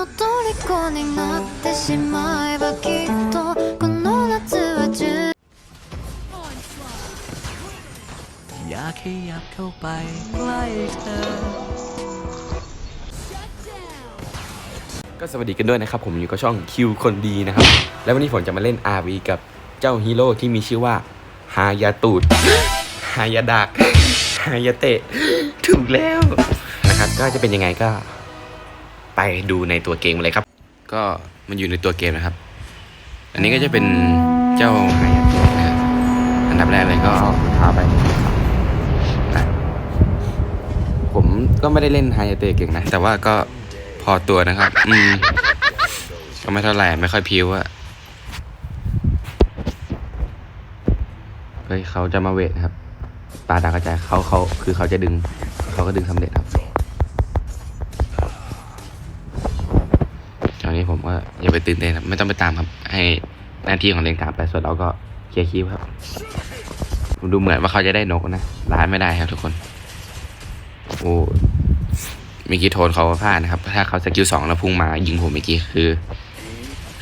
の虜になってしまえばきっとこの夏は充 อยากขยับเข้าไปใกล้เธอ ก็สวัสดีกันด้วยนะครับ ผมอยู่กับช่องคิวคนดีนะครับ แล้ววันนี้ผมจะมาเล่น RV กับเจ้าฮีโร่ที่มีชื่อว่าฮายาตูด ฮายาดัก ฮายาเตะ ถูกแล้วนะครับ ก็จะเป็นยังไงก็ ไปดูในตัวเกมเลยครับ ก็มันอยู่ในตัวเกมนะครับ อันนี้ก็จะเป็นเจ้าฮายาเตะนะครับอันดับแรกเลยก็เอาพาไปผมก็ไม่ได้เล่นไฮยาเตะเก่งนะ แต่ว่าก็พอตัวนะครับ อืมก็ไม่เท่าไหร่ไม่ค่อยพิ้วอะเฮ้ยเขาจะมาเวทนะครับ ปลาดาวกระจายเขาเขาคือเขาจะดึง เขาก็ดึงสำเร็จครับ ก็อย่าไปตื่นเต้นครับไม่ต้องไปตามครับ ให้หน้าที่ของเลนกลางไปส่วนเราก็เคลียร์คิวครับดูเหมือนว่าเขาจะได้นกนะร้านไม่ได้ครับทุกคนโอ้เมื่อกี้โทนเขาพลาดนะครับ ถ้าเขาสกิลสองแล้วพุ่งมา ยิงผมเมื่อกี้คือ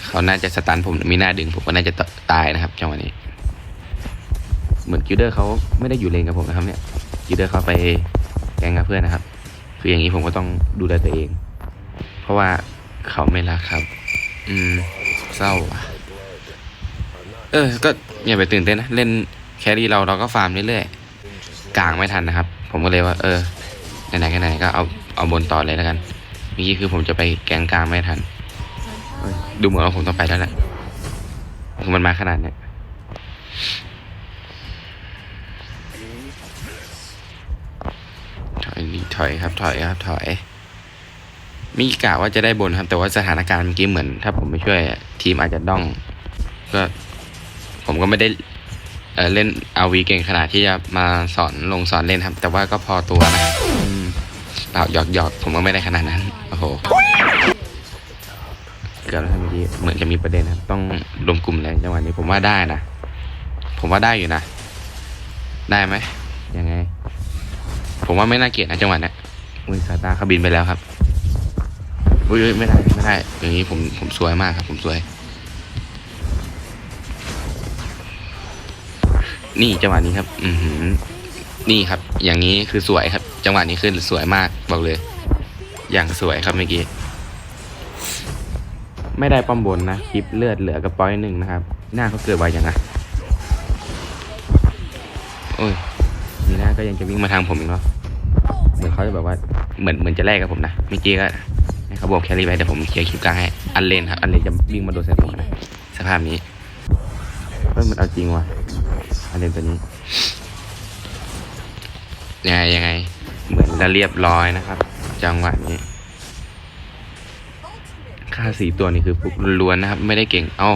เขาน่าจะสตันผมมีหน้าดึงผมก็น่าจะตายนะครับจังหวะนี้ เหมือนกิลเดอร์เขาไม่ได้อยู่เลนกับผมนะครับ เนี่ยกิลเดอร์เขาไปแกงกับเพื่อนนะครับ คืออย่างนี้ผมก็ต้องดูแลตัวเอง เพราะว่าเขาไม่รักครับ อืมเศร้าอะ เออ ก็อย่าไปตื่นเต้นนะ เล่นแครี่เราเราก็ฟาร์มเรื่อยๆกลางไม่ทันนะครับ ผมก็เลยว่า เออไหนๆก็ไหนๆก็เอาเอาบนต่อเลยแล้วกันเมื่อกี้คือผมจะไปแกงกลางไม่ทันเฮ้ยดูเหมือนว่าผมต้องไปแล้วแหละคือมันมาขนาดเนี้ยถอยนี่ถอยครับ ถอยครับ ถอย มีกะว่าจะได้บนครับ แต่ว่าสถานการณ์เมื่อกี้เหมือน ถ้าผมไม่ช่วยทีมอาจจะด้องก็ผมก็ไม่ได้เเล่นอาวีเก่งขนาดที่จะมาสอนลงสอนเล่นครับ แต่ว่าก็พอตัวนะเปล่าหยอกหยอกผมก็ไม่ได้ขนาดนั้นโอ้โหเกือบแล้วครับเมื่อกี้เหมือนจะมีประเด็นครับต้องรวมกลุ่มเลยจังหวะนี้ผมว่าได้นะผมว่าได้อยู่นะ ได้ไหมยังไง ผมว่าไม่น่าเกลียดนะจังหวะนี้ยอุ้ยสายตาเขาบินไปแล้วครับ อุ้ยไม่ได้ไม่ได้อย่างนี้ผมผมสวยมากครับ ผมสวย นี่จังหวะนี้ครับ อือหือ นี่ครับ อย่างนี้คือสวยครับ จังหวะนี้คือสวยมากบอกเลย อย่างสวยครับเมื่อกี้ไม่ได้ป้อมบนนะคลิปเลือดเหลือกระป้อยหนึ่งนะครับ หน้าเขาเกิดไวอย่างนะโอ้ยนี่หน้าก็ยังจะวิ่งมาทางผมอีกเนาะเหมือนเขาจะแบบว่าเหมือนเหมือนจะแลกกับผมนะเมื่อกี้ก็ เขาบอกแครี่ไว้แต่ผมเคลียร์คลิปกลางให้ อันเลนครับ อันเลนจะวิ่งมาโดนใส่ผมนะสภาพนี้เฮ้ยมันเอาจริงว่ะ อันเลนตัวนี้ ยังไงยังไง เหมือนจะเรียบร้อยนะครับ จังหวะนี้ ค่าสีตัวนี้คือฟุกล้วนๆนะครับ ไม่ได้เก่ง เอ้า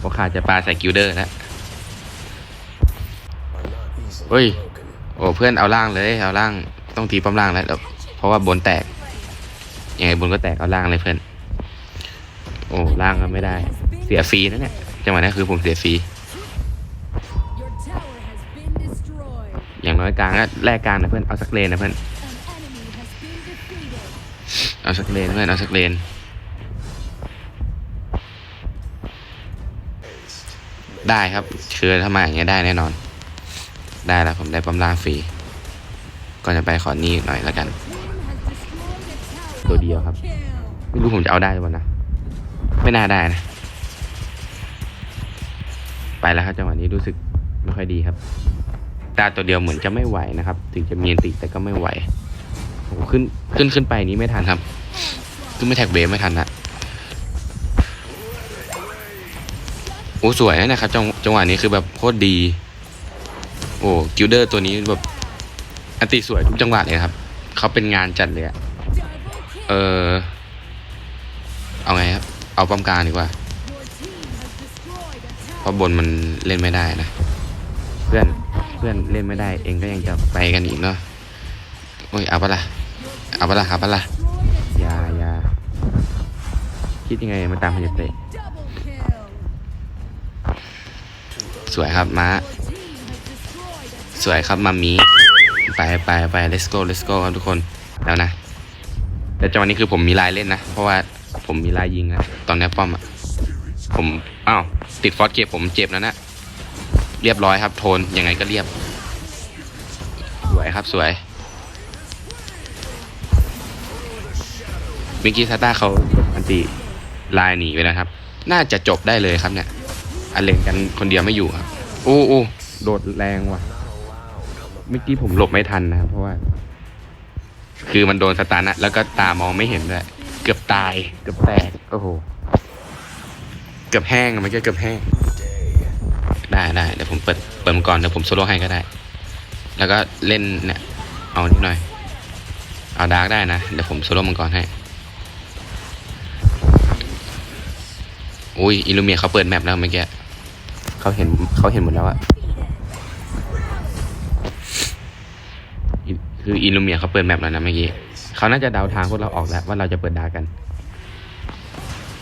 พราขาจะปลาใส่กิลเดอร์แล้วเฮ้ย โอ้เพื่อนเอาล่างเลย เอาล่าง ต้องตีป้อมล่างแล้วเดี๋ยวเพราะว่าบนแตก ยังไงบนก็แตกเอาล่างเลยเพื่อนโอ้ล่างก็ไม่ได้ เสียฟรีนะเนี่ยจังหวะนี้คือผมเสียฟรีอย่างน้อยกลางก็แลกกลางนะเพื่อนเอาสักเลนนะเพื่อนเอาสักเลนเพื่อนเอาสักเลนได้ครับคือถ้ามาอย่างเงี้ยได้แน่นอน ได้แล้วผมได้ปั๊มล่างฟรีก่อนจะไปขอนี่หน่อยแล้วกัน ตัวเดียวครับ ไม่รู้ผมจะเอาได้หรือเปล่านะ ไม่น่าได้นะ ไปแล้วครับจังหวะนี้รู้สึกไม่ค่อยดีครับตาตัวเดียวเหมือนจะไม่ไหวนะครับ ถึงจะมีนติแต่ก็ไม่ไหวโอ้ขึ้นขึ้นขึ้นไปนี้ไม่ทันครับ ขึ้นไม่แท็กเบฟไม่ทันนะโอ้สวยนะเนะครับจังจังหวะนี้คือแบบโคตรดี โอ้กิลเดอร์ตัวนี้แบบอันติสวยทุกจังหวะเลยครับ เขาเป็นงานจัดเลยอะ เออเอาไงครับ เอาป้อมกลางดีกว่า Your team has destroyed a เพ tower. ราะบนมันเล่นไม่ได้นะ เพื่อน เพื่อนเล่นไม่ได้ เองก็ยังจะไปกันอีกเนาะ โอ้ยเอาปะละ่ะเอาปะละ่ะเอาปะละ่ะ Destroyed a อย่าอย่าคิดยังไงมาตามพยาเตะ double kill. สวยครับม้า Your team has destroyed a สวยครับมามี ไปไปไป let's go let's go ครับทุกคน แล้วนะ แต่จังหวะนี้คือผมมีลายเล่นนะ เพราะว่าผมมีลายยิงนะตอนนี้ป้อมอะผมอ้าวติดฟอสเก็บผมเจ็บแล้วนะเรียบร้อยครับ โทนยังไงก็เรียบ สวยครับสวยมิกกี้ซาต้าเขาอันติลายหนีไปแล้วครับ น่าจะจบได้เลยครับเนี่ยอันเลนกันคนเดียวไม่อยู่ครับอู้อู้โดดแรงว่ะเมื่อกี้ผมหลบไม่ทันนะครับเพราะว่า คือมันโดนสตาร์นะแล้วก็ตามองไม่เห็นด้วยเกือบตาย เกือบแตกโอ้โหเกือบแห้งอะมันก็เกือบแห้ง ได้ได้เดี๋ยวผมเปิดเปิดมังกรเดี๋ยวผมโซโล่ให้ก็ได้ แล้วก็เล่นเนี่ยเอานิดหน่อย เอาดาร์กได้นะเดี๋ยวผมโซโล่มังกรให้อุ้ยอิลูเมียเขาเปิดแมปแล้วเมื่อกี้เขาเห็นเขาเห็นหมดแล้วอะ คืออิลูเมียเขาเปิดแมปแล้วนะเมื่อกี้เขาน่าจะเดาทางพวกเราออกแล้วว่าเราจะเปิดดาร์กกัน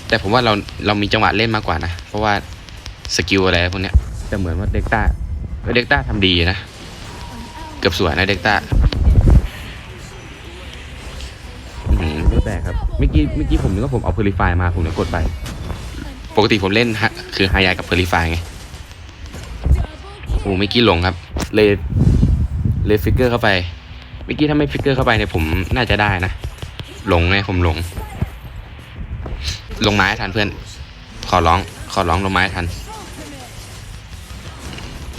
แต่ผมว่าเราเรามีจังหวะเล่นมากกว่านะ เพราะว่าสกิลอะไรพวกเนี้ยจะเหมือนว่าเด็กต้าเออเด็กต้าทำดีนะ เกือบสวยนะเด็กต้าอืมไม่แปลกครับเมื่อกี้เมื่อกี้ผมนึกว่าผมเอาเพลิฟายมาผมเลยกดไป ปกติผมเล่นฮะคือไฮยากับเพลิฟายไงโอ้เมื่อกี้หลงครับ เลยเลยฟิกเกอร์เข้าไป เมื่อกี้ถ้าไม่ฟิกเกอร์เข้าไปเนี่ยผมน่าจะได้นะ หลงไงผมหลง ลงไม้ทันเพื่อน ขอร้อง ขอร้องลงไม้ทัน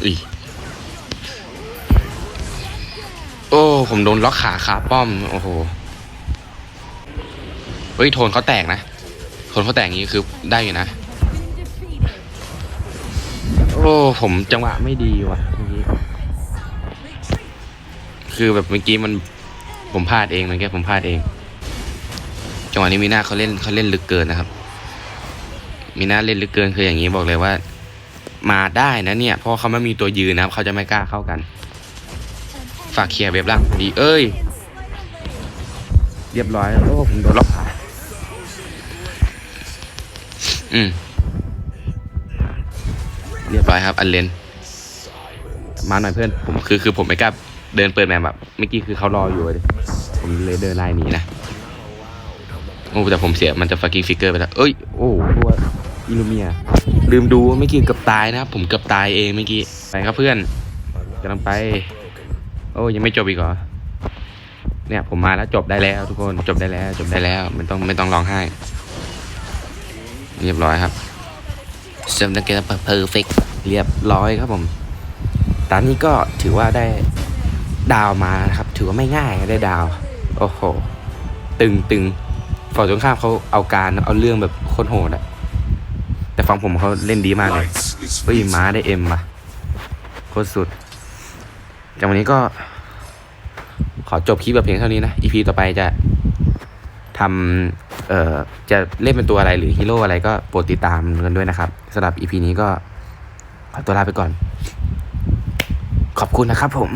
อีโอ้ ผมโดนล็อกขาขาป้อม โอ้โห เฮ้ย โทนเขาแตกนะ โทนเขาแตกงี้คือได้อยู่นะ โอ้ ผมจังหวะไม่ดีว่ะเมื่อกี้ คือแบบเมื่อกี้มันผมพลาดเองเมื่อกี้ผมพลาดเอง จังหวะนี้มีหน้าเขาเล่นเขาเล่นลึกเกินนะครับ มีหน้าเล่นลึกเกินคืออย่างนี้บอกเลยว่า มาได้นะเนี่ยเพราะเขาไม่มีตัวยืนนะครับเขาจะไม่กล้าเข้ากัน ฝากเคลียร์เว็บล่างดีเอ้ย เรียบร้อยโอ้ผมโดนล็อกขาอืมเรียบร้อยครับ อันเลนมาหน่อยเพื่อนผมคือคือผมไม่กล้า เดินเปิดแมปแบบเมื่อกี้คือเขารออยู่เลยผมเลยเดินไลน์หนีนะโอ้แต่ผมเสียมันจะฟักกิ้งฟิกเกอร์ไปแล้วเอ้ยโอ้ตัวอิลูเมียลืมดูเมื่อกี้เกือบตายนะครับผมเกือบตายเองเมื่อกี้ไปครับเพื่อนกำลังไป โอ้ยังไม่จบอีกเหรอเนี่ยผมมาแล้วจบได้แล้วทุกคนจบได้แล้วจบได้แล้วไม่ต้องไม่ต้องร้องไห้ เรียบร้อยครับเซมนักเก็ตเพอร์เฟกเรียบร้อยครับผม ตอนนี้ก็ถือว่าได้ ดาวมานะครับ ถือว่าไม่ง่ายได้ดาว โอ้โห ตึงตึงฝั่งตรงข้ามเขาเอาการเอาเรื่องแบบโคตรโหดอะแต่ฝั่งผมเขาเล่นดีมากเลยเฮ้ยม้าได้เอ็มว่ะโคตรสุด จากวันนี้ก็ ขอจบคลิปแบบเพียงเท่านี้นะ อีพีต่อไปจะทำเอ่อ จะเล่นเป็นตัวอะไรหรือฮีโร่อะไรก็โปรดติดตามกันด้วยนะครับสำหรับอีพีนี้ก็ขอตัวลาไปก่อน ขอบคุณนะครับผม